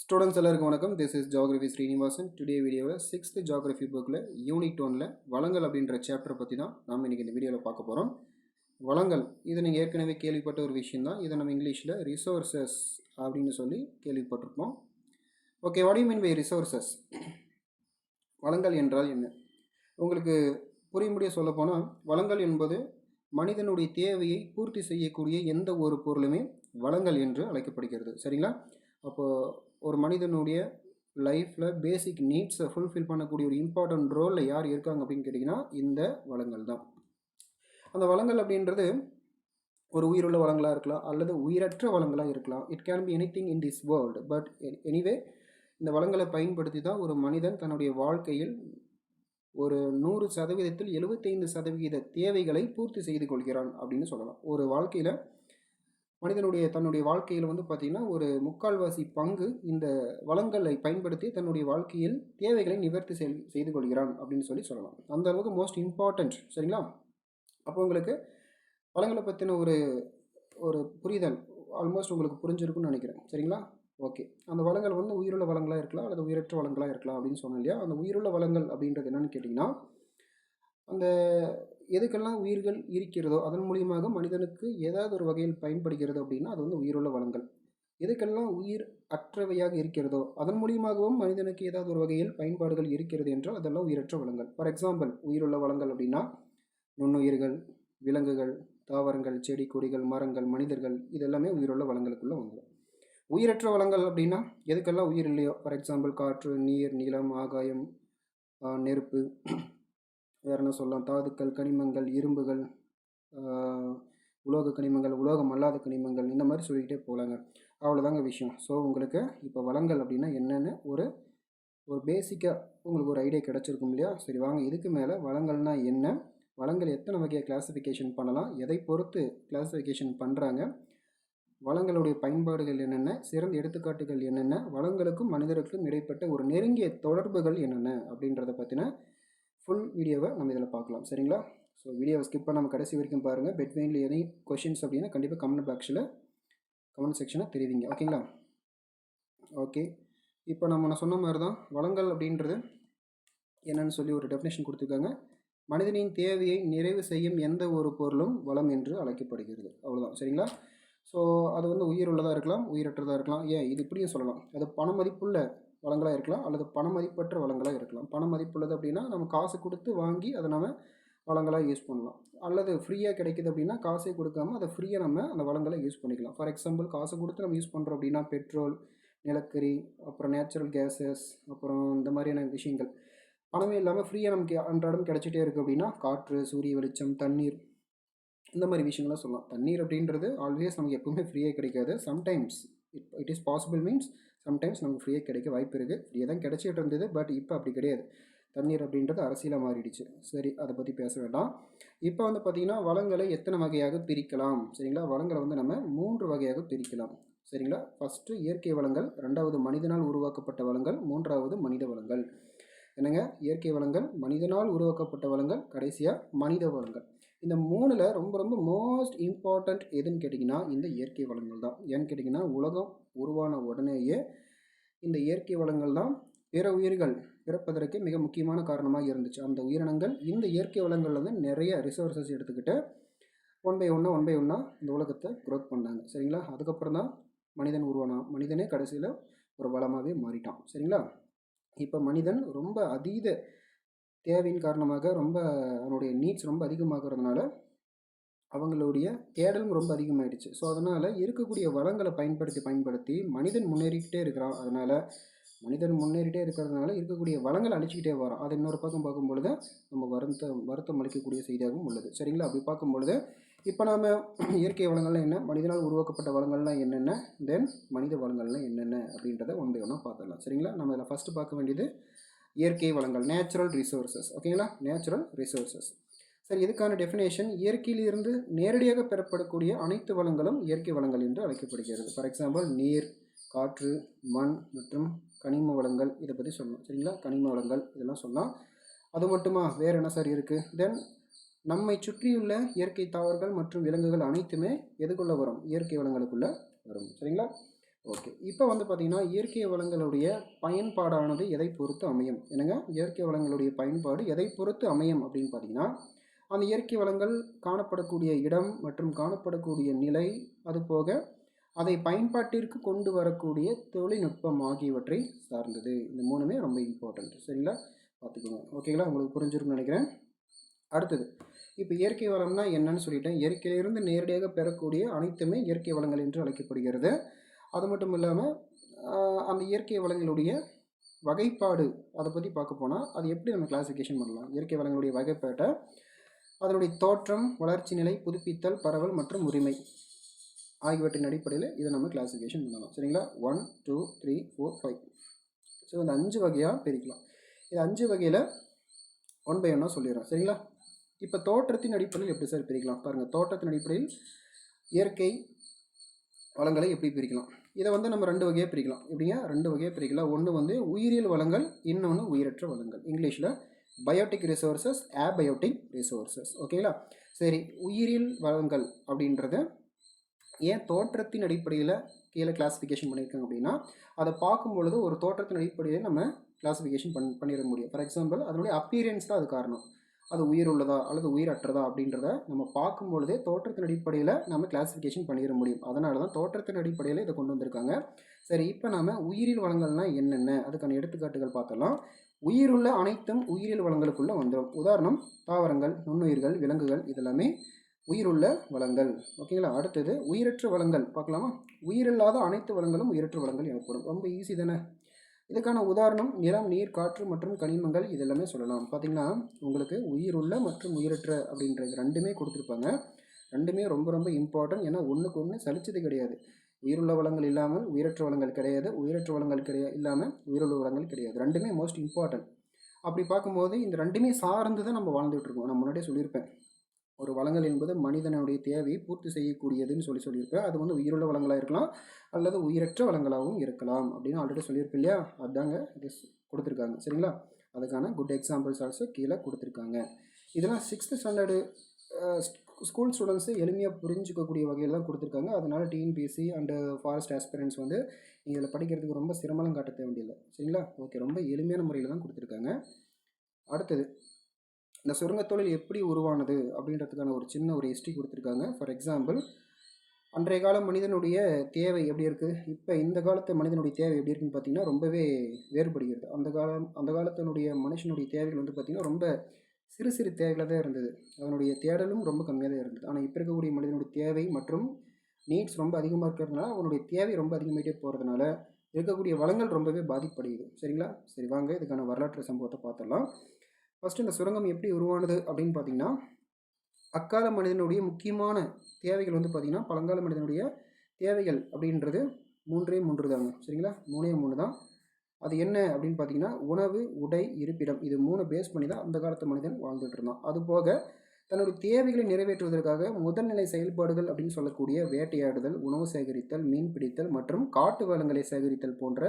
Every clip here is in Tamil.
ஸ்டூடெண்ட்ஸ் எல்லாருக்கும் வணக்கம். This is geography Srinivasan today வீடியோவில் சிக்ஸ்த்து ஜியாகிரபி புக்கில் யூனிட் ஒனில் வளங்கள் அப்படின்ற சாப்டரை பற்றி தான் நாம் இன்றைக்கி இந்த வீடியோவில் பார்க்க போகிறோம் வளங்கள் இது நீங்கள் ஏற்கனவே கேள்விப்பட்ட ஒரு விஷயம் தான். இதை நம்ம இங்கிலீஷில் ரிசோர்சஸ் அப்படின்னு சொல்லி கேள்விப்பட்டிருப்போம். Okay what you mean by resources வளங்கள் என்றால் என்ன? உங்களுக்கு புரியும்படிய சொல்லப்போனால் வளங்கள் என்பது மனிதனுடைய தேவையை பூர்த்தி செய்யக்கூடிய எந்த ஒரு பொருளுமே வளங்கள் என்று அழைக்கப்படுகிறது. சரிங்களா? அப்போது ஒரு மனிதனுடைய லைஃப்பில் பேசிக் நீட்ஸை ஃபுல்ஃபில் பண்ணக்கூடிய ஒரு இம்பார்ட்டன்ட் ரோலில் யார் இருக்காங்க அப்படின்னு கேட்டிங்கன்னா இந்த வளங்கள் தான். அந்த வளங்கள் அப்படின்றது ஒரு உயிருள்ள வளங்களாக இருக்கலாம் அல்லது உயிரற்ற வளங்களாக இருக்கலாம். It can be anything in this world but anyway இந்த வளங்களை பயன்படுத்தி தான் ஒரு மனிதன் தன்னுடைய வாழ்க்கையில் ஒரு நூறு சதவீதத்தில் எழுபத்தைந்து சதவிகித தேவைகளை பூர்த்தி செய்து கொள்கிறான் அப்படின்னு சொல்லலாம். ஒரு வாழ்க்கையில் மனிதனுடைய தன்னுடைய வாழ்க்கையில் வந்து பார்த்திங்கன்னா ஒரு முக்கால்வாசி பங்கு இந்த வளங்களை பயன்படுத்தி தன்னுடைய வாழ்க்கையில் தேவைகளை நிவர்த்தி செய் செய்து கொள்கிறான் அப்படின்னு சொல்லி சொல்லலாம். அந்த அளவுக்கு மோஸ்ட் இம்பார்ட்டண்ட் சரிங்களா? அப்போ உங்களுக்கு வளங்களை பற்றின ஒரு ஒரு புரிதல் ஆல்மோஸ்ட் உங்களுக்கு புரிஞ்சிருக்குன்னு நினைக்கிறேன். சரிங்களா? ஓகே அந்த வளங்கள் வந்து உயிருள்ள வளங்களாக இருக்கலாம் அல்லது உயிரற்ற வளங்களாக இருக்கலாம் அப்படின்னு சொன்னோம் இல்லையா? அந்த உயிருள்ள வளங்கள் அப்படின்றது என்னென்னு கேட்டிங்கன்னா அந்த எதுக்கெல்லாம் உயிர்கள் இருக்கிறதோ அதன் மூலியமாக மனிதனுக்கு ஏதாவது ஒரு வகையில் பயன்படுகிறது அப்படின்னா அது வந்து உயிருள்ள வளங்கள். எதுக்கெல்லாம் உயிர் அற்றவையாக இருக்கிறதோ அதன் மூலியமாகவும் மனிதனுக்கு ஏதாவது ஒரு வகையில் பயன்பாடுகள் இருக்கிறது என்றால் அதெல்லாம் உயிரற்ற வளங்கள். ஃபார் எக்ஸாம்பிள் உயிருள்ள வளங்கள் அப்படின்னா நுண்ணுயிர்கள் விலங்குகள் தாவரங்கள் செடி கொடிகள் மரங்கள் மனிதர்கள் இதெல்லாமே உயிருள்ள வளங்களுக்குள்ளே வந்துடும். உயிரற்ற வளங்கள் அப்படின்னா எதுக்கெல்லாம் உயிர் இல்லையோ? ஃபார் எக்ஸாம்பிள் காற்று நீர் நிலம் ஆகாயம் நெருப்பு வேறு என்ன சொல்லலாம்? தாதுக்கள் கனிமங்கள் இரும்புகள் உலோக கனிமங்கள் உலோகம் அல்லாத கனிமங்கள் இந்த மாதிரி சொல்லிக்கிட்டே போகலாங்க அவ்வளோதாங்க விஷயம். ஸோ உங்களுக்கு இப்போ வளங்கள் அப்படின்னா என்னென்னு ஒரு ஒரு பேசிக்காக உங்களுக்கு ஒரு ஐடியா கிடச்சிருக்கும் இல்லையா? சரி வாங்க. இதுக்கு மேலே வளங்கள்னால் என்ன? வளங்கள் எத்தனை வகையாக கிளாஸிஃபிகேஷன் பண்ணலாம்? எதை பொறுத்து கிளாஸிஃபிகேஷன் பண்ணுறாங்க வளங்களுடைய பயன்பாடுகள் என்னென்ன? சிறந்த எடுத்துக்காட்டுகள் என்னென்ன? வளங்களுக்கும் மனிதருக்கும் இடைப்பட்ட ஒரு நெருங்கிய தொடர்புகள் என்னென்ன? அப்படின்றத பற்றின ஃபுல் வீடியோவை நம்ம இதில் பார்க்கலாம். சரிங்களா? ஸோ வீடியோவை ஸ்கிப் பண்ணாமல் கடைசி வரைக்கும் பாருங்கள் பெட்வெயினில் எனி கொஷின்ஸ் அப்படின்னா கண்டிப்பாக கமெண்ட் பாக்ஸில் கமெண்ட் செக்ஷனை தெரிவிங்க. ஓகேங்களா ஓகே இப்போ நம்ம நான் சொன்ன மாதிரி தான் வளங்கள் அப்படின்றது என்னன்னு சொல்லி ஒரு டெஃபினேஷன் கொடுத்துருக்காங்க. மனிதனின் தேவையை நிறைவு செய்யும் எந்த ஒரு பொருளும் வளம் என்று அழைக்கப்படுகிறது. அவ்வளோதான் சரிங்களா? ஸோ அது வந்து உயிர் உள்ளதாக இருக்கலாம் உயிரற்றதாக இருக்கலாம். ஏன்? இது இப்படியும் சொல்லலாம். அது பண மதிப்புள்ள வளங்களாக இருக்கலாம் அல்லது பண மதிப்பற்ற வளங்களாக இருக்கலாம். பண மதிப்புள்ளது அப்படின்னா நம்ம காசு கொடுத்து வாங்கி அதை நம்ம வளங்களாக யூஸ் பண்ணலாம். அல்லது ஃப்ரீயாக கிடைக்குது அப்படின்னா காசே கொடுக்காம அதை ஃப்ரீயாக நம்ம அந்த வளங்களை யூஸ் பண்ணிக்கலாம். ஃபார் எக்ஸாம்பிள் காசு கொடுத்து நம்ம யூஸ் பண்ணுறோம் அப்படின்னா பெட்ரோல் நிலக்கரி அப்புறம் நேச்சுரல் கேஸஸ் அப்புறம் இந்த மாதிரியான விஷயங்கள். பணமே இல்லாமல் ஃப்ரீயாக நமக்கு அன்றாடம் கிடச்சிட்டே இருக்குது அப்படின்னா காற்று சூரிய வெளிச்சம் தண்ணீர் இந்த மாதிரி விஷயங்கள்லாம் சொல்லலாம். தண்ணீர் அப்படின்றது ஆல்வேஸ் நமக்கு எப்பவுமே ஃப்ரீயாக கிடைக்காது. Sometimes it it is possible means sometimes நமக்கு ஃப்ரீயாக கிடைக்க வாய்ப்பு இருக்குது ஃப்ரீயாக தான் கிடைச்சிட்டு இருந்தது பட் இப்போ அப்படி கிடையாது. தண்ணீர் அப்படின்றது அரசியலாக மாறிடுச்சு. சரி அதை பற்றி பேச வேண்டாம். இப்போ வந்து பார்த்திங்கன்னா வளங்களை எத்தனை வகையாக பிரிக்கலாம்? சரிங்களா? வளங்களை வந்து நம்ம மூன்று வகையாக பிரிக்கலாம். சரிங்களா? ஃபஸ்ட்டு இயற்கை வளங்கள் ரெண்டாவது மனிதனால் உருவாக்கப்பட்ட வளங்கள் மூன்றாவது மனித வளங்கள். என்னங்க? இயற்கை வளங்கள் மனிதனால் உருவாக்கப்பட்ட வளங்கள் கடைசியாக மனித வளங்கள். இந்த மூணில் ரொம்ப ரொம்ப மோஸ்ட் இம்பார்ட்டண்ட் எதுன்னு கேட்டிங்கன்னா இந்த இயற்கை வளங்கள் தான். ஏன்னு கேட்டிங்கன்னா உலகம் உருவான உடனேயே இந்த இயற்கை வளங்கள் தான் பிற உயிர்கள் பிறப்பதற்கு மிக முக்கியமான காரணமாக இருந்துச்சு. அந்த உயிரினங்கள் இந்த இயற்கை வளங்களில் வந்து நிறைய ரிசோர்ஸஸ் எடுத்துக்கிட்டு ஒன் பை ஒன்னாக ஒன் பை ஒன்னாக இந்த உலகத்தை க்ரோத் பண்ணாங்க. சரிங்களா? அதுக்கப்புறம் தான் மனிதன் உருவானான் மனிதனே கடைசியில் ஒரு வளமாகவே மாறிட்டான். சரிங்களா? இப்போ மனிதன் ரொம்ப அதீத தேவையின் காரணமாக ரொம்ப அவனுடைய நீட்ஸ் ரொம்ப அதிகமாகிறதுனால அவங்களுடைய தேடலும் ரொம்ப அதிகமாகிடுச்சு ஸோ அதனால் இருக்கக்கூடிய வளங்களை பயன்படுத்தி பயன்படுத்தி மனிதன் முன்னேறிக்கிட்டே இருக்கிறான். அதனால் மனிதன் முன்னேறிட்டே இருக்கிறதுனால இருக்கக்கூடிய வளங்கள் அழிச்சிக்கிட்டே வரோம் அது இன்னொரு பக்கம் பார்க்கும் பொழுது நம்ம வருத்தம் வருத்தம் அளிக்கக்கூடிய செய்தியாகவும் உள்ளது. சரிங்களா? அப்படி பார்க்கும்பொழுது இப்போ நாம் இயற்கை வளங்கள்லாம் என்ன? மனிதனால் உருவாக்கப்பட்ட வளங்கள்லாம் என்னென்ன? தென் மனித வளங்கள்லாம் என்னென்ன? அப்படின்றத ஒன்றை ஒன்றா பார்த்துடலாம். சரிங்களா? நம்ம இதில் ஃபஸ்ட்டு பார்க்க வேண்டியது இயற்கை வளங்கள் நேச்சுரல் ரிசோர்ஸஸ் ஓகேங்களா நேச்சுரல் ரிசோர்ஸஸ் சரி இதுக்கான டெஃபினேஷன் இயற்கையிலிருந்து நேரடியாக பெறப்படக்கூடிய அனைத்து வளங்களும் இயற்கை வளங்கள் என்று அழைக்கப்படுகிறது. ஃபார் எக்ஸாம்பிள் நீர் காற்று மண் மற்றும் கனிம வளங்கள் இதை பற்றி சொல்லணும் சரிங்களா? கனிம வளங்கள் இதெல்லாம் சொல்லலாம் அது மட்டுமா? வேறு என்ன சார் இருக்குது தென் நம்மை சுற்றியுள்ள இயற்கை தாவர்கள் மற்றும் விலங்குகள் அனைத்துமே எதுக்குள்ளே வரும்? இயற்கை வளங்களுக்குள்ளே வரும். சரிங்களா? ஓகே. இப்போ வந்து பார்த்திங்கன்னா இயற்கை வளங்களுடைய பயன்பாடானது எதை பொறுத்து அமையும்? என்னங்க? இயற்கை வளங்களுடைய பயன்பாடு எதை பொறுத்து அமையும் அப்படின்னு பார்த்தீங்கன்னா அந்த இயற்கை வளங்கள் காணப்படக்கூடிய இடம் மற்றும் காணப்படக்கூடிய நிலை அது போக அதை பயன்பாட்டிற்கு கொண்டு வரக்கூடிய தொழில்நுட்பம் ஆகியவற்றை சார்ந்தது. இந்த மூணுமே ரொம்ப இம்பார்ட்டண்ட் சரிங்களா? பார்த்துக்கோங்க ஓகேங்களா? உங்களுக்கு புரிஞ்சிருக்கும்னு நினைக்கிறேன். அடுத்தது இப்போ இயற்கை வளம்னா என்னன்னு சொல்லிட்டேன். இயற்கையிலிருந்து நேரடியாக பெறக்கூடிய அனைத்துமே இயற்கை வளங்கள் என்று அழைக்கப்படுகிறது. அது மட்டும் இல்லாமல் அந்த இயற்கை வளங்களுடைய வகைப்பாடு அதை பற்றி பார்க்க போனால் அது எப்படி நம்ம கிளாசிஃபிகேஷன் பண்ணலாம்? இயற்கை வளங்களுடைய வகைப்பாட்டை அதனுடைய தோற்றம் வளர்ச்சி நிலை புதுப்பித்தல் பரவல் மற்றும் உரிமை ஆகியவற்றின் அடிப்படையில் இதை நம்ம கிளாசிஃபிகேஷன் பண்ணலாம். சரிங்களா? One two three four five so இந்த அஞ்சு வகையாக பிரிக்கலாம். இது அஞ்சு வகையில் ஒன் பை ஒன்னாக சொல்லிடுறோம் சரிங்களா? இப்போ தோற்றத்தின் அடிப்படையில் எப்படி சார் பிரிக்கலாம்? பாருங்கள் தோற்றத்தின் அடிப்படையில் இயற்கை வளங்களை எப்படி பிரிக்கலாம்? இதை வந்து நம்ம ரெண்டு வகையாக பிரிக்கலாம். எப்படிங்க? ரெண்டு வகையாக பிரிக்கலாம். ஒன்று வந்து உயிரியல் வளங்கள் இன்னொன்று உயிரற்ற வளங்கள். இங்கிலீஷில் பயோட்டிக் ரிசோர்ஸஸ் ஆபயோட்டிக் ரிசோர்ஸஸ் ஓகேங்களா சரி உயிரியல் வளங்கள் அப்படின்றத ஏன் தோற்றத்தின் அடிப்படையில் கீழே கிளாஸிஃபிகேஷன் பண்ணியிருக்காங்க அப்படின்னா அதை பார்க்கும் பொழுது ஒரு தோற்றத்தின் அடிப்படையில் நம்ம கிளாஸிஃபிகேஷன் பண் பண்ணிட முடியும். ஃபார் எக்ஸாம்பிள் அதனுடைய அப்பியரன்ஸ் தான் அது காரணம். அது உயிர் உள்ளதா அல்லது உயிரற்றதா அப்படின்றத நம்ம பார்க்கும் பொழுதே தோற்றத்தின் அடிப்படையில் நம்ம கிளாஸிஃபிகேஷன் பண்ணிட முடியும். அதனால தான் தோற்றத்தின் அடிப்படையில் இதை கொண்டு வந்திருக்காங்க. சரி இப்போ நம்ம உயிரியல் வளங்கள்னால் என்னென்ன? அதுக்கான எடுத்துக்காட்டுகள் பார்த்தலாம் உயிருள்ள அனைத்தும் உயிரியல் வளங்களுக்குள்ளே வந்துடும். உதாரணம் தாவரங்கள் நுண்ணுயிர்கள் விலங்குகள் இதெல்லாமே உயிருள்ள வளங்கள். ஓகேங்களா? அடுத்தது உயிரற்ற வளங்கள் பார்க்கலாமா? உயிரில்லாத அனைத்து வளங்களும் உயிரற்ற வளங்கள் எனப்படும். ரொம்ப ஈஸி தானே? இதுக்கான உதாரணம் நிலம் நீர் காற்று மற்றும் கனிமங்கள் இதெல்லாமே சொல்லலாம். பார்த்திங்கன்னா உங்களுக்கு உயிருள்ள மற்றும் உயிரற்ற அப்படின்றது ரெண்டுமே கொடுத்துருப்பாங்க. ரெண்டுமே ரொம்ப ரொம்ப இம்பார்ட்டன்ட் ஏன்னா ஒன்றுக்கு ஒன்று சலிச்சது கிடையாது. உயிருள்ள வளங்கள் இல்லாமல் உயிரற்ற வளங்கள் கிடையாது. உயிரற்ற வளங்கள் கிடையாது இல்லாமல் உயிருள்ள வளங்கள் கிடையாது. ரெண்டுமே மோஸ்ட் இம்பார்ட்டன்ட் அப்படி பார்க்கும்போது இந்த ரெண்டுமே சார்ந்து தான் நம்ம வாழ்ந்துகிட்ருக்கோம் நான் முன்னாடியே சொல்லியிருப்பேன். ஒரு வளங்கள் என்பது மனிதனுடைய தேவையை பூர்த்தி செய்யக்கூடியதுன்னு சொல்லி சொல்லியிருப்பேன். அது வந்து உயிருள்ள வளங்களாக இருக்கலாம் அல்லது உயிரற்ற வளங்களாகவும் இருக்கலாம் அப்படின்னு ஆல்ரெடி சொல்லியிருப்பேன் இல்லையா? அதாங்க இது கொடுத்துருக்காங்க. சரிங்களா? அதுக்கான குட் எக்ஸாம்பிள்ஸ் ஆல்சோ கீழே கொடுத்துருக்காங்க. இதெல்லாம் சிக்ஸ்த்து ஸ்டாண்டர்டு ஸ்கூல் ஸ்டூடெண்ட்ஸு எளிமையாக புரிஞ்சிக்கக்கூடிய வகையில் தான் கொடுத்துருக்காங்க. அதனால் டிஎன்பிஎஸ்சி அண்டு ஃபாரஸ்ட் ஆஸ்பிரன்ஸ் வந்து இதில் படிக்கிறதுக்கு ரொம்ப சிரமம் காட்ட தேவையில்லை. சரிங்களா? ஓகே ரொம்ப எளிமையான முறையில் தான் கொடுத்துருக்காங்க. அடுத்தது இந்த சுரங்கத்தொழில் எப்படி உருவானது அப்படின்றதுக்கான ஒரு சின்ன ஒரு ஹிஸ்ட்ரி கொடுத்துருக்காங்க. ஃபார் எக்ஸாம்பிள் அன்றைய கால மனிதனுடைய தேவை எப்படி இருக்குது இப்போ இந்த காலத்து மனிதனுடைய தேவை எப்படி இருக்குன்னு பார்த்தீங்கன்னா ரொம்பவே வேறுபடுகிறது. அந்த காலம் அந்த காலத்தினுடைய மனுஷனுடைய தேவைகள் வந்து பார்த்திங்கன்னா ரொம்ப சிறு சிறு தேவைகளாக தான் இருந்தது. அதனுடைய தேடலும் ரொம்ப கம்மியாக தான் இருந்தது. ஆனால் இப்போ இருக்கக்கூடிய மனிதனுடைய தேவை மற்றும் நீட்ஸ் ரொம்ப அதிகமாக இருக்கிறதுனால அவனுடைய தேவை ரொம்ப அதிகமாகிட்டே போகிறதுனால இருக்கக்கூடிய வளங்கள் ரொம்பவே பாதிப்படையுது. சரிங்களா? சரி வாங்க இதுக்கான வரலாற்று சம்பவத்தை பார்த்துடலாம். ஃபஸ்ட்டு இந்த சுரங்கம் எப்படி உருவானது அப்படின்னு பார்த்தீங்கன்னா அக்கால மனிதனுடைய முக்கியமான தேவைகள் வந்து பார்த்திங்கன்னா பழங்கால மனிதனுடைய தேவைகள் அப்படின்றது மூன்றே மூன்று தாங்க. சரிங்களா? மூணே மூணு தான். அது என்ன அப்படின்னு பார்த்தீங்கன்னா உணவு உடை இருப்பிடம். இது மூணு பேஸ் பண்ணி தான் அந்த காலத்து மனிதன் வாழ்ந்துட்டு இருந்தான். அது போக தன்னுடைய தேவைகளை நிறைவேற்றுவதற்காக முதல்நிலை செயல்பாடுகள் அப்படின்னு சொல்லக்கூடிய வேட்டையாடுதல் உணவு சேகரித்தல் மீன் பிடித்தல் மற்றும் காட்டு வளங்களை சேகரித்தல் போன்ற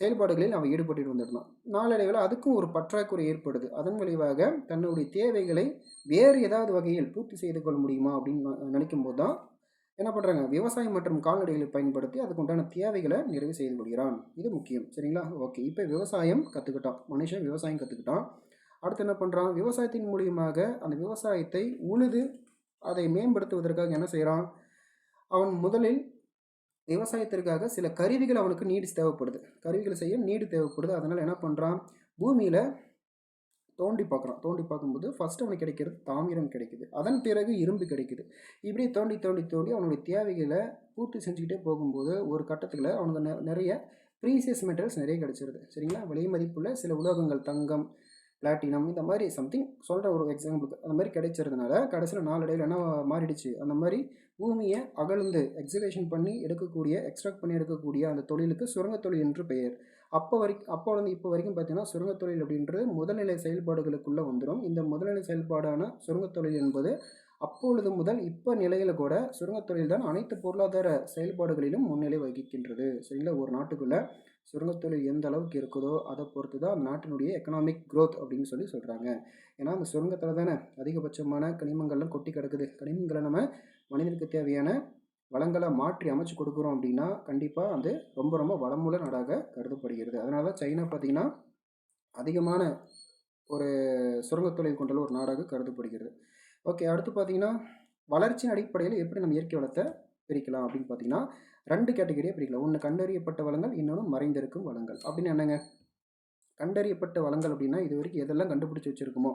செயல்பாடுகளில் அவன் ஈடுபட்டு வந்துருந்தான் நாளடைவில் அதுக்கும் ஒரு பற்றாக்குறை ஏற்படுது. அதன் விளைவாக தன்னுடைய தேவைகளை வேறு ஏதாவது வகையில் பூர்த்தி செய்து கொள்ள முடியுமா அப்படின்னு நினைக்கும் போது தான் என்ன பண்ணுறாங்க விவசாயம் மற்றும் கால்நடைகளை பயன்படுத்தி அதுக்குண்டான தேவைகளை நிறைவு செய்து கொள்கிறான் இது முக்கியம். சரிங்களா? ஓகே. இப்போ விவசாயம் கற்றுக்கிட்டான் மனுஷன் விவசாயம் கற்றுக்கிட்டான் அடுத்து என்ன பண்ணுறான் விவசாயத்தின் மூலியமாக அந்த விவசாயத்தை உழுது அதை மேம்படுத்துவதற்காக என்ன செய்கிறான் அவன் முதலில் விவசாயத்திற்காக சில கருவிகள் அவனுக்கு நீடு தேவைப்படுது. கருவிகளை செய்ய நீடு தேவைப்படுது. அதனால் என்ன பண்ணுறான் பூமியில் தோண்டி பார்க்குறான். தோண்டி பார்க்கும்போது ஃபஸ்ட் அவனுக்கு கிடைக்கிறது தாமிரம் கிடைக்குது. அதன் பிறகு இரும்பு கிடைக்குது. இப்படி தோண்டி தோண்டி தோண்டி அவனுடைய தேவைகளை பூர்த்தி செஞ்சுக்கிட்டே போகும்போது ஒரு கட்டத்தில் அவனுக்கு நிறைய ப்ரீசியஸ் மெட்டீரியல்ஸ் நிறைய கிடச்சிருது. சரிங்களா? விலை மதிப்புள்ள சில உலோகங்கள் தங்கம் பிளாட்டினம் இந்த மாதிரி சம்திங் சொல்கிற ஒரு எக்ஸாம்பிளுக்கு அந்த மாதிரி கிடைச்சிருந்தனால கடைசியில் நாளடைவில் என்ன மாறிடுச்சு? அந்த மாதிரி பூமியை அகழ்ந்து எக்ஸிகேஷன் பண்ணி எடுக்கக்கூடிய எக்ஸ்ட்ராக்ட் பண்ணி எடுக்கக்கூடிய அந்த தொழிலுக்கு சுரங்க தொழில் என்று பெயர். அப்போ வரைக்கும் அப்போ வந்து இப்போ வரைக்கும் பார்த்தீங்கன்னா சுரங்கத்தொழில் அப்படின்றது முதல்நிலை செயல்பாடுகளுக்குள்ளே வந்துடும் இந்த முதல்நிலை செயல்பாடான சுரங்கத்தொழில் என்பது அப்பொழுது முதல் இப்போ நிலையில் கூட சுரங்கத்தொழில் தான் அனைத்து பொருளாதார செயல்பாடுகளிலும் முன்னிலை வகிக்கின்றது. சரிங்களா? ஒரு நாட்டுக்குள்ளே சுரங்கத்தொழில் எந்த அளவுக்கு இருக்குதோ அதை பொறுத்து தான் அந்த நாட்டினுடைய எக்கனாமிக் க்ரோத் அப்படின்னு சொல்லி சொல்கிறாங்க ஏன்னா அந்த சுரங்கத்தில் தானே அதிகபட்சமான கனிமங்கள்லாம் கொட்டி கிடக்குது. கனிமங்களை நம்ம மனிதனுக்கு தேவையான வளங்களை மாற்றி அமைச்சு கொடுக்குறோம் அப்படின்னா கண்டிப்பாக அது ரொம்ப ரொம்ப வளமுள்ள நாடாக கருதப்படுகிறது. அதனால தான் சைனா பார்த்திங்கன்னா அதிகமான ஒரு சுரங்கத்தொழில் கொண்டுள்ள ஒரு நாடாக கருதப்படுகிறது. ஓகே அடுத்து பார்த்தீங்கன்னா வளர்ச்சியின் அடிப்படையில் எப்படி நம்ம இயற்கை வளத்தை பிரிக்கலாம் அப்படின்னு பார்த்தீங்கன்னா ரெண்டு கேட்டகரியாக பிரிக்கலாம். ஒன்று கண்டறியப்பட்ட வளங்கள் இன்னொன்று மறைந்திருக்கும் வளங்கள். அப்படின்னு என்னங்க? கண்டறியப்பட்ட வளங்கள் அப்படின்னா இது வரைக்கும் எதெல்லாம் கண்டுபிடிச்சி வச்சுருக்குமோ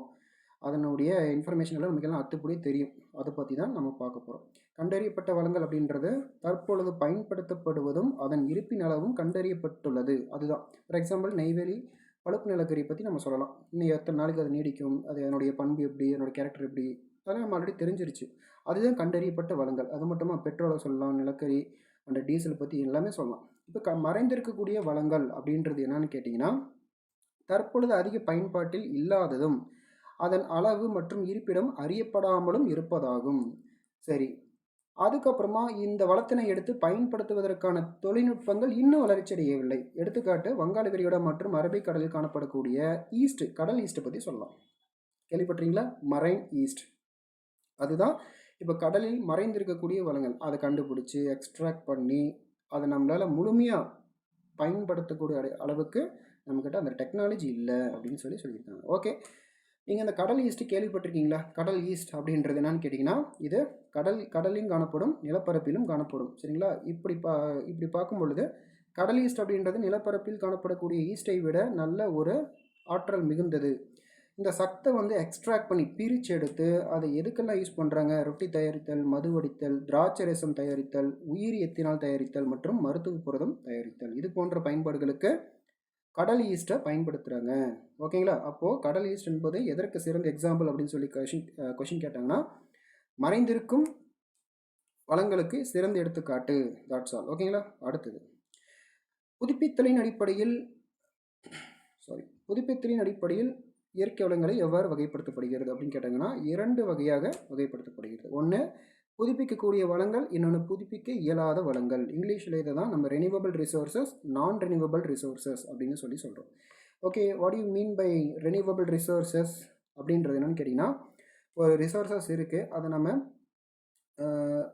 அதனுடைய இன்ஃபர்மேஷன் எல்லாம் நமக்கெல்லாம் அத்துப்படி தெரியும். அதை பற்றி தான் நம்ம பார்க்க போகிறோம் கண்டறியப்பட்ட வளங்கள் அப்படின்றது தற்பொழுது பயன்படுத்தப்படுவதும் அதன் இருப்பின் அளவும் கண்டறியப்பட்டுள்ளது. அதுதான். ஃபார் எக்ஸாம்பிள் நெய்வேலி பழுப்பு நிலக்கரியை பற்றி நம்ம சொல்லலாம். இன்னும் எத்தனை நாளைக்கு அது நீடிக்கும்? அது அதனுடைய பண்பு எப்படி? அதனுடைய கேரக்டர் எப்படி? அதெல்லாம் நம்ம ஆல்ரெடி தெரிஞ்சிருச்சு. அதுதான் கண்டறியப்பட்ட வளங்கள். அது மட்டுமா? பெட்ரோலை சொல்லலாம் நிலக்கரி அந்த டீசல் பற்றி எல்லாமே சொல்லலாம். இப்போ க மறைந்திருக்கக்கூடிய வளங்கள் அப்படின்றது என்னன்னு கேட்டிங்கன்னா தற்பொழுது அதிக பயன்பாட்டில் இல்லாததும் அதன் அளவு மற்றும் இருப்பிடம் அறியப்படாமலும் இருப்பதாகும். சரி அதுக்கப்புறமா இந்த வளத்தினை எடுத்து பயன்படுத்துவதற்கான தொழில்நுட்பங்கள் இன்னும் வளர்ச்சி அடையவில்லை. எடுத்துக்காட்டு வங்காள விரிகுடா மற்றும் அரபிக்கடலில் காணப்படக்கூடிய ஈஸ்ட் கடல் ஈஸ்ட்டை பற்றி சொல்லலாம். கேள்விப்பட்டீங்களா மரைன் ஈஸ்ட். அதுதான் இப்போ கடலில் மறைந்திருக்கக்கூடிய வளங்கள் அதை கண்டுபிடிச்சி எக்ஸ்ட்ராக்ட் பண்ணி அதை நம்மளால் முழுமையாக பயன்படுத்தக்கூடிய அள- அளவுக்கு நம்மக்கிட்ட அந்த டெக்னாலஜி இல்லை அப்படின்னு சொல்லி சொல்லியிருக்காங்க. ஓகே நீங்கள் அந்த கடல் ஈஸ்ட் கேள்விப்பட்டிருக்கீங்களா? கடல் ஈஸ்ட் அப்படின்றது என்னன்னு கேட்டிங்கன்னா இது கடல் கடலிலும் காணப்படும் நிலப்பரப்பிலும் காணப்படும். சரிங்களா? இப்படி பா இப்படி பார்க்கும் பொழுது கடல் ஈஸ்ட் அப்படின்றது நிலப்பரப்பில் காணப்படக்கூடிய ஈஸ்ட்டை விட நல்ல ஒரு ஆற்றல் மிகுந்தது. இந்த சத்தை வந்து எக்ஸ்ட்ராக்ட் பண்ணி பிரித்து எடுத்து அதை எதுக்கெல்லாம் யூஸ் பண்ணுறாங்க ரொட்டி தயாரித்தல் மது வடித்தல் திராட்சை ரசம் தயாரித்தல் உயிரி எத்தினால் தயாரித்தல் மற்றும் மருத்துவ புரதம் தயாரித்தல். இது போன்ற பயன்பாடுகளுக்கு கடல் ஈஸ்ட்டை பயன்படுத்துகிறாங்க ஓகேங்களா? அப்போது கடல் ஈஸ்ட் என்பது எதற்கு சிறந்த எக்ஸாம்பிள் அப்படின்னு சொல்லி கொஷின் கொஷின் கேட்டாங்கன்னா மறைந்திருக்கும் வளங்களுக்கு சிறந்த எடுத்துக்காட்டு. தாட்ஸ் ஆல் ஓகேங்களா? அடுத்தது. புதுப்பித்தலின் அடிப்படையில் சாரி புதுப்பித்தலின் அடிப்படையில் இயற்கை வளங்களை எவ்வாறு வகைப்படுத்தப்படுகிறது அப்படின்னு கேட்டாங்கன்னா இரண்டு வகையாக வகைப்படுத்தப்படுகிறது. ஒன்று புதுப்பிக்கக்கூடிய வளங்கள் இன்னொன்று புதுப்பிக்க இயலாத வளங்கள். இங்கிலீஷில் இதை தான் நம்ம ரெனியூவபிள் ரிசோர்ஸஸ் நான் ரெனியூவபிள் ரிசோர்ஸஸ் அப்படின்னு சொல்லி சொல்கிறோம் okay what you mean by renewable resources அப்படின்றது என்னென்னு கேட்டிங்கன்னா ஒரு ரிசோர்ஸஸ் இருக்குது அதை நம்ம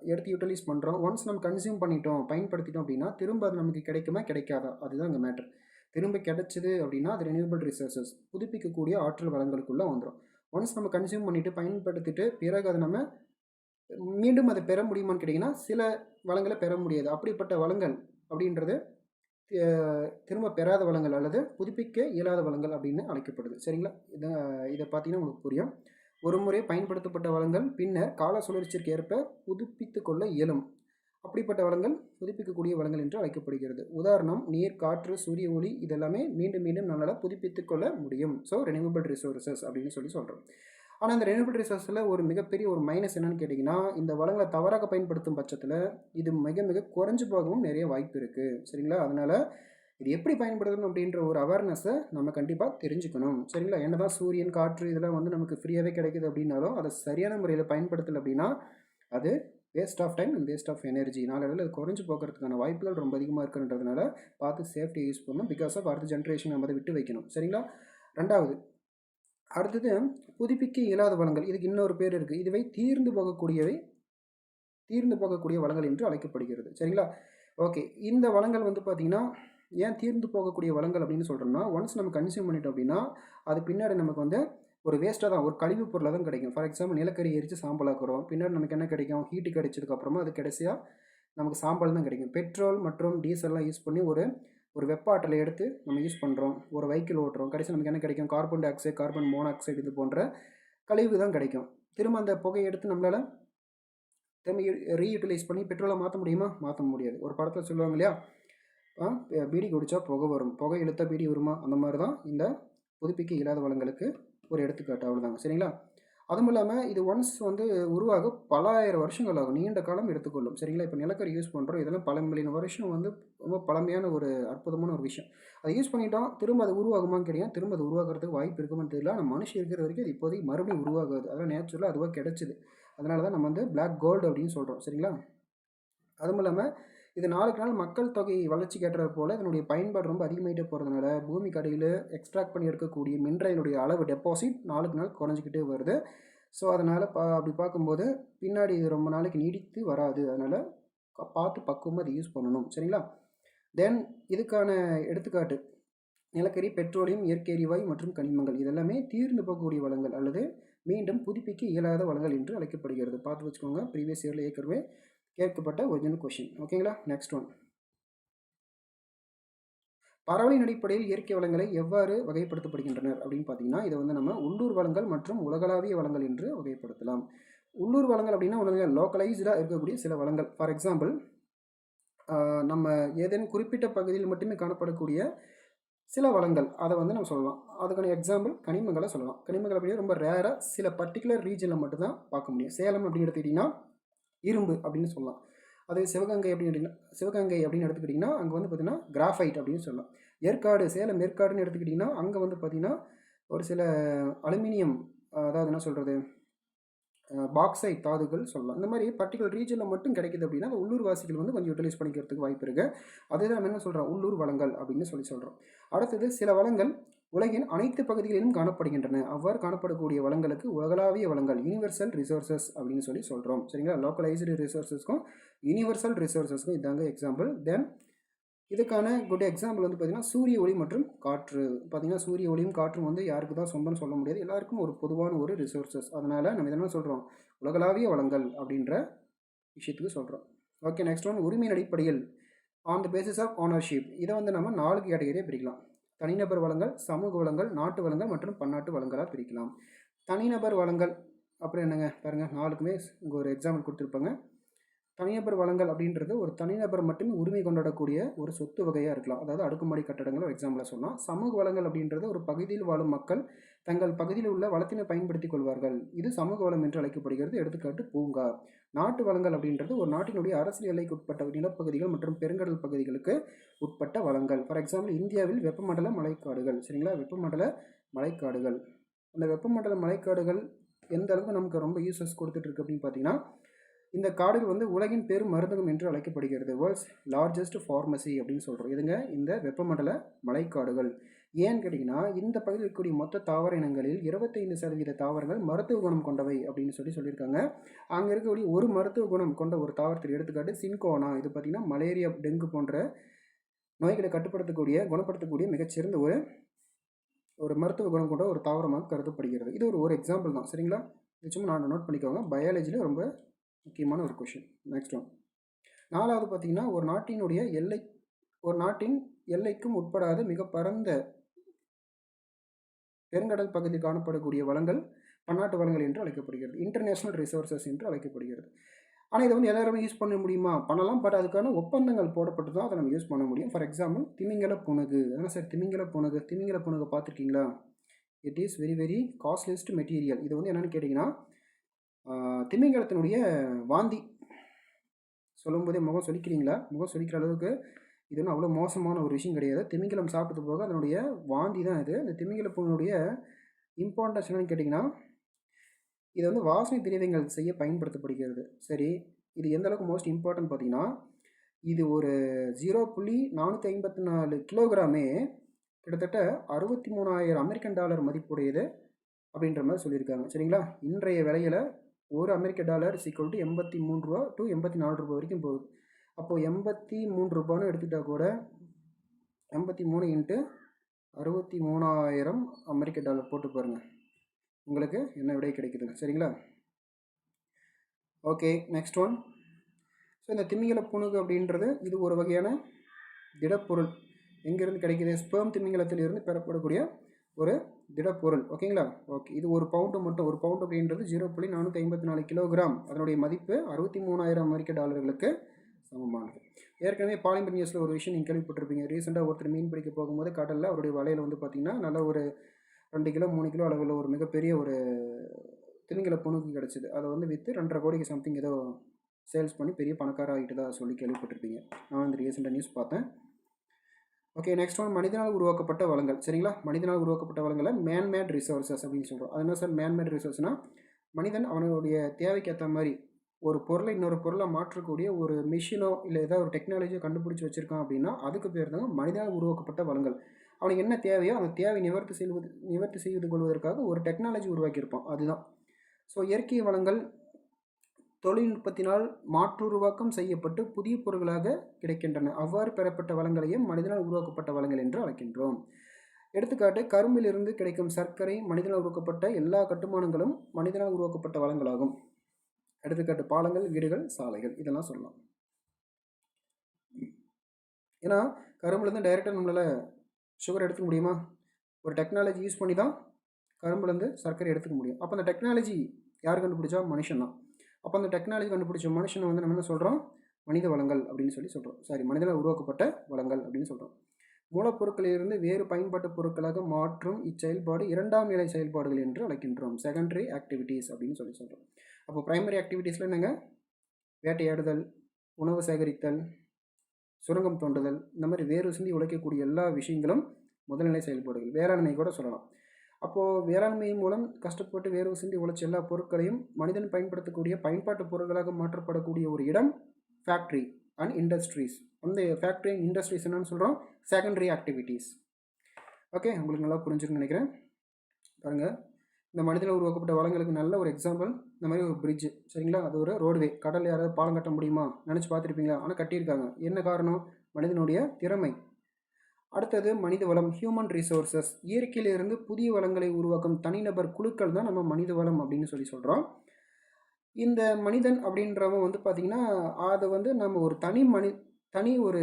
எடுத்து யூட்டிலைஸ் பண்ணுறோம் ஒன்ஸ் நம்ம கன்சியூம் பண்ணிட்டோம் பயன்படுத்திட்டோம் அப்படின்னா திரும்ப அது நமக்கு கிடைக்குமா கிடைக்காதா? அதுதான் அங்கே மேட்ரு திரும்ப கிடைச்சிது அப்படின்னா அது ரெனியூவபிள் ரிசோர்சஸ் புதுப்பிக்கக்கூடிய ஆற்றல் வளங்களுக்குள்ளே வந்துடும் ஒன்ஸ் நம்ம கன்சியூம் பண்ணிவிட்டு பயன்படுத்திட்டு பிறகு அதை நம்ம மீண்டும் அதை பெற முடியுமான்னு கேட்டிங்கன்னா சில வளங்களை பெற முடியாது. அப்படிப்பட்ட வளங்கள் அப்படின்றது திரும்ப பெறாத வளங்கள் அல்லது புதுப்பிக்க இயலாத வளங்கள் அப்படின்னு அழைக்கப்படுது. சரிங்களா? இதை இதை பார்த்தீங்கன்னா உங்களுக்கு புரியும். ஒரு முறை பயன்படுத்தப்பட்ட வளங்கள் பின்னர் கால சுழற்சிக்கு ஏற்ப புதுப்பித்து கொள்ள இயலும். அப்படிப்பட்ட வளங்கள் புதுப்பிக்கக்கூடிய வளங்கள் என்று அழைக்கப்படுகிறது. உதாரணம் நீர் காற்று சூரிய ஒளி இதெல்லாமே மீண்டும் மீண்டும் நம்மளால் புதுப்பித்துக் கொள்ள முடியும். ஸோ ரெனியூவபிள் ரிசோர்ஸஸ் அப்படின்னு சொல்லி சொல்கிறோம் ஆனால் இந்த ரெனியூபிள் ரிசோர்ஸில் ஒரு மிகப்பெரிய ஒரு மைனஸ் என்னன்னு கேட்டிங்கன்னா இந்த வளங்களை தவறாக பயன்படுத்தும் பட்சத்தில் இது மிக மிக குறைஞ்சு போகவும் நிறைய வாய்ப்பு இருக்குது சரிங்களா? அதனால் இது எப்படி பயன்படுத்தணும் அப்படின்ற ஒரு அவேர்னஸை நம்ம கண்டிப்பாக தெரிஞ்சுக்கணும். சரிங்களா? என்னதான் சூரியன் காற்று இதெல்லாம் வந்து நமக்கு ஃப்ரீயாகவே கிடைக்குது அப்படின்னாலும் அதை சரியான முறையில் பயன்படுத்தலை அப்படின்னா அது waste of time and waste of energy நாளடைவில் அது குறைஞ்சு போகிறதுக்கான வாய்ப்புகள் ரொம்ப அதிகமாக இருக்குன்றதுனால பார்த்து சேஃப்டியை யூஸ் பண்ணணும். பிகாஸ் ஆஃப் அடுத்த ஜென்ரேஷன் நம்ம அதை விட்டு வைக்கணும். சரிங்களா? ரெண்டாவது அடுத்தது புதுப்பிக்க இயலாத வளங்கள். இதுக்கு இன்னொரு பேர் இருக்குது இதுவை தீர்ந்து போகக்கூடியவை தீர்ந்து போகக்கூடிய வளங்கள் என்று அழைக்கப்படுகிறது. சரிங்களா? ஓகே இந்த வளங்கள் வந்து பார்த்திங்கன்னா ஏன் தீர்ந்து போகக்கூடிய வளங்கள் அப்படின்னு சொல்கிறோம்னா ஒன்ஸ் நம்ம கன்சியூம் பண்ணிட்டோம் அப்படின்னா அது பின்னாடி நமக்கு வந்து ஒரு வேஸ்ட்டாக தான் ஒரு கழிவு பொருளாக தான் கிடைக்கும். ஃபார் எக்ஸாம்பிள் நிலக்கரி எரித்து சாம்பலாக்குறோம் பின்னாடி நமக்கு என்ன கிடைக்கும்? ஹீட்டு கிடைச்சதுக்கப்புறமா அது கடைசியாக நமக்கு சாம்பல் தான் கிடைக்கும். பெட்ரோல் மற்றும் டீசல்லாம் யூஸ் பண்ணி ஒரு ஒரு வெப்ப ஆற்றலை எடுத்து நம்ம யூஸ் பண்ணுறோம் ஒரு வெஹிக்கிள் ஓட்டுறோம். கடைசி நமக்கு என்ன கிடைக்கும்? Carbon dioxide carbon monoxide இது போன்ற கழிவு தான் கிடைக்கும். திரும்ப அந்த புகையை எடுத்து நம்மளால் திரும்ப ரீயூட்டிலைஸ் பண்ணி பெட்ரோலை மாற்ற முடியுமா? மாற்ற முடியாது. ஒரு படத்தில் சொல்லுவாங்க இல்லையா? பீடி குடித்தா புகை வரும். புகை இழுத்தா பீடி வருமா? அந்த மாதிரி தான் இந்த புதுப்பிக்க இல்லாத வளங்களுக்கு ஒரு எடுத்துக்காட்டு அவ்வளோதாங்க சரிங்களா? அதுவும் இல்லாமல் இது ஒன்ஸ் வந்து உருவாக பல ஆயிரம் வருஷங்கள் ஆகும். நீண்ட காலம் எடுத்துக்கொள்ளும். சரிங்களா? இப்போ நிலக்கரி யூஸ் பண்ணுறோம் இதெல்லாம் பல மில்லியன் வருஷம் வந்து ரொம்ப பழமையான ஒரு அற்புதமான ஒரு விஷயம். அதை யூஸ் பண்ணிட்டோம். திரும்ப அது உருவாகுமான்னு கிடையாது திரும்ப அது உருவாகிறதுக்கு வாய்ப்பு இருக்குமான்னு தெரியல. ஆனால் மனுஷன் இருக்கிற வரைக்கும் அது இப்போதைக்கு மறுபடியும் உருவாகாது. அதெல்லாம் நேச்சுரலாக அதுவாக கிடைச்சிது. அதனால தான் நம்ம வந்து பிளாக் கோல்டு அப்படின்னு சொல்கிறோம் சரிங்களா? அதுவும் இல்லாமல் இது நாளுக்கு நாள் மக்கள் தொகை வளர்ச்சிக்கு ஏற்றது போல் இதனுடைய பயன்பாடு ரொம்ப அதிகமாகிட்டே போகிறதுனால பூமிக்கு அடியில் எக்ஸ்ட்ராக்ட் பண்ணி எடுக்கக்கூடிய மின்ரலினுடைய அளவு டெபாசிட் நாளுக்கு நாள் குறைஞ்சிக்கிட்டே வருது. ஸோ அதனால் பா அப்படி பார்க்கும்போது பின்னாடி இது ரொம்ப நாளைக்கு நீடித்து வராது. அதனால் பார்த்து பக்குவமாக அதை யூஸ் பண்ணணும். சரிங்களா? தென் இதுக்கான எடுத்துக்காட்டு. நிலக்கரி பெட்ரோலியம் இயற்கை எரிவாயு மற்றும் கனிமங்கள். இதெல்லாமே தீர்ந்து போகக்கூடிய வளங்கள் அல்லது மீண்டும் புதுப்பிக்க இயலாத வளங்கள் என்று அழைக்கப்படுகிறது. பார்த்து வச்சுக்கோங்க. ப்ரீவியஸ் இயரில் ஏற்கனவே கேட்கப்பட்ட ஒரிஜினல் கொஷின் ஓகேங்களா நெக்ஸ்ட் ஒன் பரவலின் அடிப்படையில் இயற்கை வளங்களை எவ்வாறு வகைப்படுத்தப்படுகின்றனர் அப்படின்னு பார்த்தீங்கன்னா இதை வந்து நம்ம உள்ளூர் வளங்கள் மற்றும் உலகளாவிய வளங்கள் என்று வகைப்படுத்தலாம். உள்ளூர் வளங்கள் அப்படின்னா உலக லோக்கலைஸ்டாக இருக்கக்கூடிய சில வளங்கள். ஃபார் எக்ஸாம்பிள் நம்ம ஏதேனும் குறிப்பிட்ட பகுதியில் மட்டுமே காணப்படக்கூடிய சில வளங்கள். அதை வந்து நம்ம சொல்லலாம். அதுக்கான எக்ஸாம்பிள் கனிமங்களை சொல்லலாம். கனிமங்கள் அப்படின்னா ரொம்ப ரேராக சில பர்டிகுலர் ரீஜனில் மட்டும்தான் பார்க்க முடியும். சேலம் அப்படின்னு எடுத்துக்கிட்டிங்கன்னா இரும்பு அப்படின்னு சொல்லலாம். அதே சிவகங்கை அப்படின்னு சிவகங்கை அப்படின்னு எடுத்துக்கிட்டிங்கன்னா அங்கே வந்து பார்த்திங்கன்னா கிராஃபைட் அப்படின்னு சொல்லலாம். ஏற்காடு சேலம் ஏற்காடுன்னு எடுத்துக்கிட்டிங்கன்னா அங்கே வந்து பார்த்திங்கன்னா ஒரு சில அலுமினியம் அதாவது என்ன சொல்கிறது பாக்ஸைட் தாதுகள் சொல்லலாம். இந்த மாதிரி பர்டிகுலர் ரீஜனில் மட்டும் கிடைக்குது அப்படின்னா அந்த உள்ளூர் வாசிகள் வந்து கொஞ்சம் யூட்டிலைஸ் பண்ணிக்கிறதுக்கு வாய்ப்பு இருக்குது அதே தான் நம்ம என்ன சொல்கிறோம் உள்ளூர் வளங்கள் அப்படின்னு சொல்லி சொல்கிறோம் அடுத்தது சில வளங்கள் உலகின் அனைத்து பகுதிகளிலும் காணப்படுகின்றன. அவ்வாறு காணப்படக்கூடிய வளங்களுக்கு உலகளாவிய வளங்கள் யூனிவர்சல் ரிசோர்சஸ் அப்படின்னு சொல்லி சொல்கிறோம் சரிங்களா? லோக்கலைஸ்டு ரிசோர்ஸஸ்க்கும் யூனிவர்சல் ரிசோர்ஸஸ்க்கும் இதாங்க எக்ஸாம்பிள் தென் இதுக்கான குட் எக்ஸாம்பிள் வந்து பார்த்திங்கன்னா சூரிய ஒளி மற்றும் காற்று. பார்த்திங்கன்னா சூரிய ஒளியும் காற்றும் வந்து யாருக்கு தான் சொந்தம்னு சொல்ல முடியாது. எல்லாருக்கும் ஒரு பொதுவான ஒரு ரிசோர்ஸஸ் அதனால் நம்ம இதெல்லாம் சொல்கிறோம் உலகளாவிய வளங்கள் அப்படின்ற விஷயத்துக்கு சொல்கிறோம் ஓகே நெக்ஸ்ட் ஒன் உரிமையின் அடிப்படையில் on the basis of ownership இதை வந்து நம்ம நாலு கேட்டகரியாக பிரிக்கலாம். தனிநபர் வளங்கள் சமூக வளங்கள் நாட்டு வளங்கள் மற்றும் பன்னாட்டு வளங்களாக பிரிக்கலாம். தனிநபர் வளங்கள் அப்புறம் என்னங்க? பாருங்கள் நாளுக்குமே இங்கே ஒரு எக்ஸாம்பிள் கொடுத்துருப்பாங்க. தனிநபர் வளங்கள் அப்படின்றது ஒரு தனிநபர் மட்டுமே உரிமை கொண்டாடக்கூடிய ஒரு சொத்து வகையாக இருக்கலாம். அதாவது அடுக்குமாடி கட்டடங்கள் ஒரு எக்ஸாம்பிளாக சொல்லலாம் சமூக வளங்கள் அப்படின்றது ஒரு பகுதியில் வாழும் மக்கள் தங்கள் பகுதியில் உள்ள வளத்தினை பயன்படுத்திக் கொள்வார்கள். இது சமூக வளம் என்று அழைக்கப்படுகிறது. எடுத்துக்காட்டு பூங்கா. நாட்டு வளங்கள் அப்படின்றது ஒரு நாட்டினுடைய அரசியல் எல்லைக்கு உட்பட்ட நிலப்பகுதிகள் மற்றும் பெருங்கடல் பகுதிகளுக்கு உட்பட்ட வளங்கள். ஃபார் எக்ஸாம்பிள் இந்தியாவில் வெப்பமண்டல மலைக்காடுகள் சரிங்களா? வெப்பமண்டல மலைக்காடுகள் அந்த வெப்பமண்டல மலைக்காடுகள் எந்த அளவுக்கு நமக்கு ரொம்ப யூசஸ் கொடுத்துட்டு இருக்கு அப்படின்னு பார்த்தீங்கன்னா இந்த காடுகள் வந்து உலகின் பெரும் மருந்தகம் என்று அழைக்கப்படுகிறது. வேர்ல்ட்ஸ் லார்ஜஸ்ட் ஃபார்மசி அப்படின்னு சொல்கிறோம் இதுங்க இந்த வெப்பமண்டல மலைக்காடுகள் ஏன்னு கேட்டிங்கன்னா இந்த பகுதியில் இருக்கக்கூடிய மொத்த தாவர இனங்களில் இருபத்தைந்து சதவீத தாவரங்கள் மருத்துவ குணம் கொண்டவை அப்படின்னு சொல்லி சொல்லியிருக்காங்க. அங்கே இருக்கக்கூடிய ஒரு மருத்துவ குணம் கொண்ட ஒரு தாவரத்தில் எடுத்துக்காட்டு சின்கோனா. இது பார்த்திங்கன்னா மலேரியா டெங்கு போன்ற நோய்களை கட்டுப்படுத்தக்கூடிய குணப்படுத்தக்கூடிய மிகச்சிறந்த ஒரு ஒரு மருத்துவ குணம் கொண்ட ஒரு தாவரமாக கருதப்படுகிறது. இது ஒரு ஒரு எக்ஸாம்பிள் தான். சரிங்களா? இது சும்மா நான் நோட் பண்ணிக்கோங்க. பயாலஜியில் ரொம்ப முக்கியமான ஒரு கொஷின் நெக்ஸ்ட் ஒன் நாலாவது பார்த்தீங்கன்னா ஒரு நாட்டினுடைய எல்லை ஒரு நாட்டின் எல்லைக்கும் உட்படாத மிக பரந்த பெருங்கடல் பகுதியில் காணப்படக்கூடிய வளங்கள் பன்னாட்டு வளங்கள் என்று அழைக்கப்படுகிறது. இன்டர்நேஷ்னல் ரிசோர்சஸ் என்று அழைக்கப்படுகிறது. ஆனால் இதை வந்து எல்லாருமே யூஸ் பண்ண முடியுமா? பண்ணலாம் பட் அதுக்கான ஒப்பந்தங்கள் போடப்பட்டு தான் அதை நம்ம யூஸ் பண்ண முடியும். ஃபார் எக்ஸாம்பிள் திமிங்கல புனகு. அதான் சார் திமிங்கல புனகு. திமிங்கல புனகு பார்த்துருக்கீங்களா? It is very very costliest material இது வந்து என்னென்னு கேட்டிங்கன்னா திமிங்கலத்தினுடைய வாந்தி. சொல்லும்போதே முகம் சொலிக்கிறீங்களா? முகம் சொலிக்கிற அளவுக்கு இது ஒன்றும் அவ்வளோ மோசமான ஒரு விஷயம் கிடையாது. திமிங்கலம் சாப்பிட்டது போக அதனுடைய வாந்தி தான் இது. இந்த திமிங்கலத்தினுடைய இம்பார்ட்டன்ஸ் என்னன்னு கேட்டிங்கன்னா இது வந்து வாசனை திரவியங்கள் செய்ய பயன்படுத்தப்படுகிறது. சரி இது எந்த அளவுக்கு மோஸ்ட் இம்பார்ட்டன்ட் பார்த்தீங்கன்னா இது ஒரு ஜீரோ புள்ளி நானூற்றி ஐம்பத்தி நாலு கிலோகிராமே கிட்டத்தட்ட அறுபத்தி மூணாயிரம் அமெரிக்கன் டாலர் மதிப்புடையது அப்படின்ற மாதிரி சொல்லியிருக்காங்க. சரிங்களா? இன்றைய விலையில் ஒரு அமெரிக்க டாலர் சீக்வல் டு எண்பத்தி மூணு ரூபா டு எண்பத்தி நாலு ரூபா வரைக்கும் போகுது. அப்போது எண்பத்தி மூணு ரூபான்னு எடுத்துக்கிட்டால் கூட எண்பத்தி மூணு இன்ட்டு அறுபத்தி மூணாயிரம் அமெரிக்க டாலர் போட்டு பாருங்கள் உங்களுக்கு என்ன விடை கிடைக்குதுங்க. சரிங்களா? ஓகே நெக்ஸ்ட் ஒன் ஸோ இந்த திமிங்கல புணுகு அப்படின்றது இது ஒரு வகையான திடப்பொருள். எங்கேருந்து கிடைக்குது? ஸ்பேம் திமிங்கலத்திலிருந்து பெறப்படக்கூடிய ஒரு திடப்பொருள். ஓகேங்களா ஓகே இது ஒரு பவுண்டு மட்டும். ஒரு பவுண்டு அப்படின்றது ஜீரோ புள்ளி நானூற்றி ஐம்பத்தி நாலு கிலோகிராம் அதனுடைய மதிப்பு அறுபத்தி மூணாயிரம் அமெரிக்க டாலர்களுக்கு சமமானது ஏற்கனவே பாலிமர் நியூஸில் ஒரு விஷயம் நீங்கள் கேள்விப்பட்டிருப்பீங்க. ரீசெண்டாக ஒருத்தர் மீன் பிடிக்க போகும்போது கடலில் அவருடைய வலையில் வந்து பார்த்திங்கன்னா நல்ல ஒரு ரெண்டு கிலோ மூணு கிலோ அளவில் ஒரு மிகப்பெரிய ஒரு திமிங்கல புணுக்கு கிடச்சிது. அதை வந்து விற்று ரெண்டரை கோடிக்கு சம்திங் ஏதோ சேல்ஸ் பண்ணி பெரிய பணக்கார ஆகிட்டு தான் சொல்லி கேள்விப்பட்டிருப்பீங்க. நான் இந்த ரீசெண்டாக நியூஸ் பார்த்தேன். ஓகே நெக்ஸ்ட் ஒன் மனிதனால் உருவாக்கப்பட்ட வளங்கள். சரிங்களா? மனிதனால் உருவாக்கப்பட்ட வளங்களை மேன்மேட் ரிசோர்ஸஸ் அப்படின்னு சொல்கிறோம் அது என்ன சார் மேன்மேட் ரிசோர்ஸ்னால் மனிதன் அவனுடைய தேவைக்கு ஏற்ற மாதிரி ஒரு பொருளை இன்னொரு பொருளை மாற்றக்கூடிய ஒரு மிஷினோ இல்லை ஏதாவது ஒரு டெக்னாலஜியோ கண்டுபிடிச்சி வச்சுருக்கான் அப்படின்னா அதுக்கு பேர் தாங்க மனிதனால் உருவாக்கப்பட்ட வளங்கள். அவனுக்கு என்ன தேவையோ அந்த தேவை நிவர்த்தி செய்வது நிவர்த்தி செய்து கொள்வதற்காக ஒரு டெக்னாலஜி உருவாக்கியிருப்பான். அதுதான். ஸோ இயற்கை வளங்கள் தொழில்நுட்பத்தினால் மாற்றுருவாக்கம் செய்யப்பட்டு புதிய பொருள்களாக கிடைக்கின்றன. அவ்வாறு பெறப்பட்ட வளங்களையும் மனிதனால் உருவாக்கப்பட்ட வளங்கள் என்று அழைக்கின்றோம். எடுத்துக்காட்டு கரும்பிலிருந்து கிடைக்கும் சர்க்கரை மனிதனால் உருவாக்கப்பட்ட எல்லா கட்டுமானங்களும் மனிதனால் உருவாக்கப்பட்ட வளங்களாகும். எடுத்துக்காட்டு பாலங்கள் வீடுகள் சாலைகள் இதெல்லாம் சொல்லலாம். ஏன்னா கரும்புலேருந்து டைரெக்டாக நம்மளால் சுகர் எடுத்துக்க முடியுமா? ஒரு டெக்னாலஜி யூஸ் பண்ணி தான் கரும்புலேருந்து சர்க்கரை எடுத்துக்க முடியும். அப்போ அந்த டெக்னாலஜி யார் கண்டுபிடிச்சா? மனுஷன் தான். அப்போ அந்த டெக்னாலஜி கண்டுபிடிச்ச மனுஷனை வந்து நம்ம என்ன சொல்கிறோம் மனித வளங்கள் அப்படின்னு சொல்லி சொல்கிறோம் சாரி மனிதனால் உருவாக்கப்பட்ட வளங்கள் அப்படின்னு சொல்கிறோம் மூலப்பொருட்களிலிருந்து வேறு பயன்பாட்டு பொருட்களாக மாற்றும் இச்செயல்பாடு இரண்டாம் நிலை செயல்பாடுகள் என்று அழைக்கின்றோம். செகண்டரி ஆக்டிவிட்டீஸ் அப்படின்னு சொல்லி சொல்கிறோம் அப்போ பிரைமரி ஆக்டிவிட்டீஸில் என்னங்க? வேட்டையாடுதல் உணவு சேகரித்தல் சுரங்கம் தோண்டுதல் இந்த மாதிரி வேறு சிந்தி உழைக்கக்கூடிய எல்லா விஷயங்களும் முதல்நிலை செயல்பாடுகள். வேளாண்மை கூட சொல்லலாம். அப்போது வேளாண்மை மூலம் கஷ்டப்பட்டு வேர்வை சிந்தி உழைச்ச எல்லா பொருட்களையும் மனிதன் பயன்படுத்தக்கூடிய பயன்பாட்டு பொருட்களாக மாற்றப்படக்கூடிய ஒரு இடம் ஃபேக்ட்ரி அண்ட் இண்டஸ்ட்ரீஸ் அந்த ஃபேக்ட்ரி இண்டஸ்ட்ரீஸ் என்னன்னு சொல்கிறோம் செகண்டரி ஆக்டிவிட்டீஸ் ஓகே உங்களுக்கு நல்லா புரிஞ்சுக்கணும்னு நினைக்கிறேன். பாருங்கள் இந்த மனிதனில் உருவாக்கப்பட்ட வளங்களுக்கு நல்ல ஒரு எக்ஸாம்பிள் இந்த மாதிரி ஒரு பிரிட்ஜ் சரிங்களா? அது ஒரு ரோடுவே கடலில் யாராவது பாலம் கட்ட முடியுமா? நினச்சி பார்த்துருப்பீங்களா? ஆனால் கட்டியிருக்காங்க. என்ன காரணம்? மனிதனுடைய திறமை. அடுத்தது மனித வளம் ஹியூமன் ரிசோர்சஸ் இயற்கையிலிருந்து புதிய வளங்களை உருவாக்கும் தனிநபர் குழுக்கள் தான் நம்ம மனித வளம் அப்படின்னு சொல்லி சொல்கிறோம் இந்த மனிதன் அப்படின்றவன் வந்து பார்த்திங்கன்னா அதை வந்து நம்ம ஒரு தனி மனி தனி ஒரு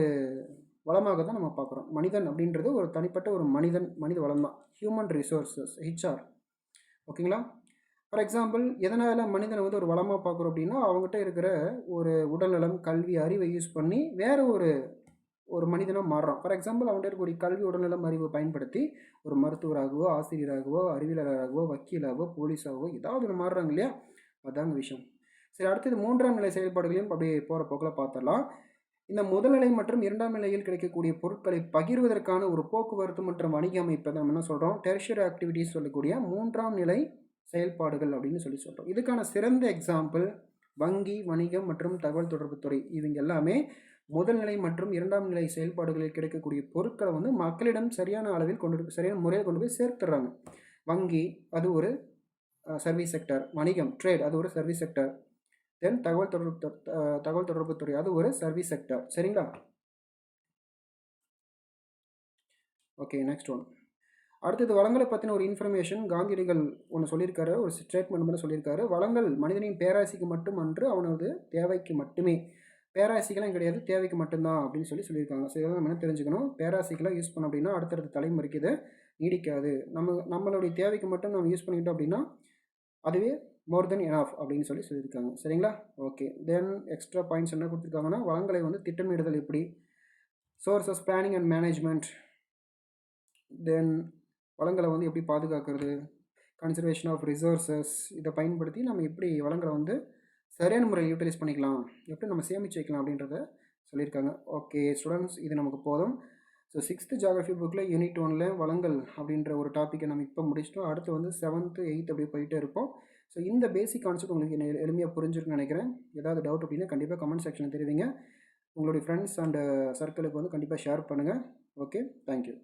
வளமாக தான் நம்ம பார்க்குறோம். மனிதன் அப்படின்றது ஒரு தனிப்பட்ட ஒரு மனிதன் மனித வளம் தான். ஹியூமன் ரிசோர்ஸஸ் ஹெச்ஆர் ஓகேங்களா ஃபார் எக்ஸாம்பிள் எதனால் மனிதனை வந்து ஒரு வளமாக பார்க்குறோம் அப்படின்னா அவங்ககிட்ட இருக்கிற ஒரு உடல்நலம் கல்வி அறிவை யூஸ் பண்ணி வேறு ஒரு ஒரு மனிதனாக மாறுறான். ஃபார் எக்ஸாம்பிள் அவங்ககிட்ட இருக்கக்கூடிய கல்வி உடல்நலம் அறிவை பயன்படுத்தி ஒரு மருத்துவராகவோ ஆசிரியராகவோ அறிவியலராகவோ வக்கீலாகவோ போலீஸாகவோ ஏதாவது ஒன்று மாறுறாங்க இல்லையா? அதாங்க விஷயம். சரி அடுத்தது மூன்றாம் நிலை செயல்பாடுகளையும் அப்படியே போகிற போக்கில் பார்த்துடலாம் இந்த முதல்நிலை மற்றும் இரண்டாம் நிலையில் கிடைக்கக்கூடிய பொருட்களை பகிர்வதற்கான ஒரு போக்குவரத்து மற்றும் வணிக அமைப்பை நம்ம என்ன சொல்கிறோம் டெரிஷர் ஆக்டிவிட்டிஸ் சொல்லக்கூடிய மூன்றாம் நிலை செயல்பாடுகள் அப்படின்னு சொல்லி சொல்கிறோம் இதுக்கான சிறந்த எக்ஸாம்பிள் வங்கி வணிகம் மற்றும் தகவல் தொடர்புத்துறை இவங்க எல்லாமே முதல் நிலை மற்றும் இரண்டாம் நிலை செயல்பாடுகளில் கிடைக்கக்கூடிய பொருட்களை வந்து மக்களிடம் சரியான அளவில் கொண்டு சரியான முறையில் கொண்டு போய் சேர்த்துறாங்க வங்கி அது ஒரு சர்வீஸ் செக்டர் வணிகம் ட்ரேட் அது ஒரு சர்வீஸ் செக்டர் தென் தகவல் தொடர்பு தகவல் தொடர்பு துறை அது ஒரு சர்வீஸ் செக்டர் சரிங்களா? ஓகே நெக்ஸ்ட் ஒன் அடுத்தது வளங்களை பற்றின ஒரு இன்ஃபர்மேஷன் காந்தியடிகள் ஒன்று சொல்லியிருக்காரு ஒரு ஸ்டேட்மெண்ட் மட்டும் சொல்லியிருக்காரு. வளங்கள் மனிதனின் பேராசிக்கு மட்டும் அன்று அவனது தேவைக்கு மட்டுமே. பேராசிக்கெல்லாம் கிடையாது தேவைக்கு மட்டும்தான் அப்படின்னு சொல்லி சொல்லியிருக்காங்க. ஸோ இதெல்லாம் நம்ம என்ன தெரிஞ்சுக்கணும்? பேராசிக்கெல்லாம் யூஸ் பண்ணோம் அப்படின்னா அடுத்தடுத்த தலைமுறைக்கு இது நீடிக்காது. நம்ம நம்மளுடைய தேவைக்கு மட்டும் நம்ம யூஸ் பண்ணிக்கிட்டோம் அப்படின்னா அதுவே மோர் தென் எனாஃப் அப்படின்னு சொல்லி சொல்லியிருக்காங்க. சரிங்களா? ஓகே தென் எக்ஸ்ட்ரா பாயிண்ட்ஸ் என்ன கொடுத்துருக்காங்கன்னா வளங்களை வந்து திட்டமிடுதல் எப்படி? Sources planning and management then வளங்களை வந்து எப்படி பாதுகாக்கிறது? கன்சர்வேஷன் ஆஃப் ரிசோர்ஸஸ் இதை பயன்படுத்தி நம்ம எப்படி வளங்களை வந்து சரியான முறையில் யூட்டிலைஸ் பண்ணிக்கலாம்? எப்படி நம்ம சேமித்து வைக்கலாம் அப்படின்றத சொல்லியிருக்காங்க. ஓகே ஸ்டூடெண்ட்ஸ் இது நமக்கு போதும். ஸோ சிக்ஸ்த்து ஜாகிரஃபி புக்கில் யூனிட் ஒனில் வளங்கள் அப்படின்ற ஒரு டாப்பிக்கை நம்ம இப்போ முடிச்சிட்டோம். அடுத்து வந்து செவன்த்து எயித் அப்படி போயிட்டே இருப்போம். ஸோ இந்த பேசிக் கான்செப்ட் உங்களுக்கு என்ன எளிமையாக புரிஞ்சிருக்குன்னு நினைக்கிறேன். ஏதாவது டவுட் அப்படின்னா கண்டிப்பாக கமெண்ட் செக்ஷனில் தெரிவிங்க. உங்களுடைய ஃப்ரெண்ட்ஸ் அண்ட் சர்க்கிளுக்கு வந்து கண்டிப்பாக ஷேர் பண்ணுங்கள் ஓகே தேங்க்யூ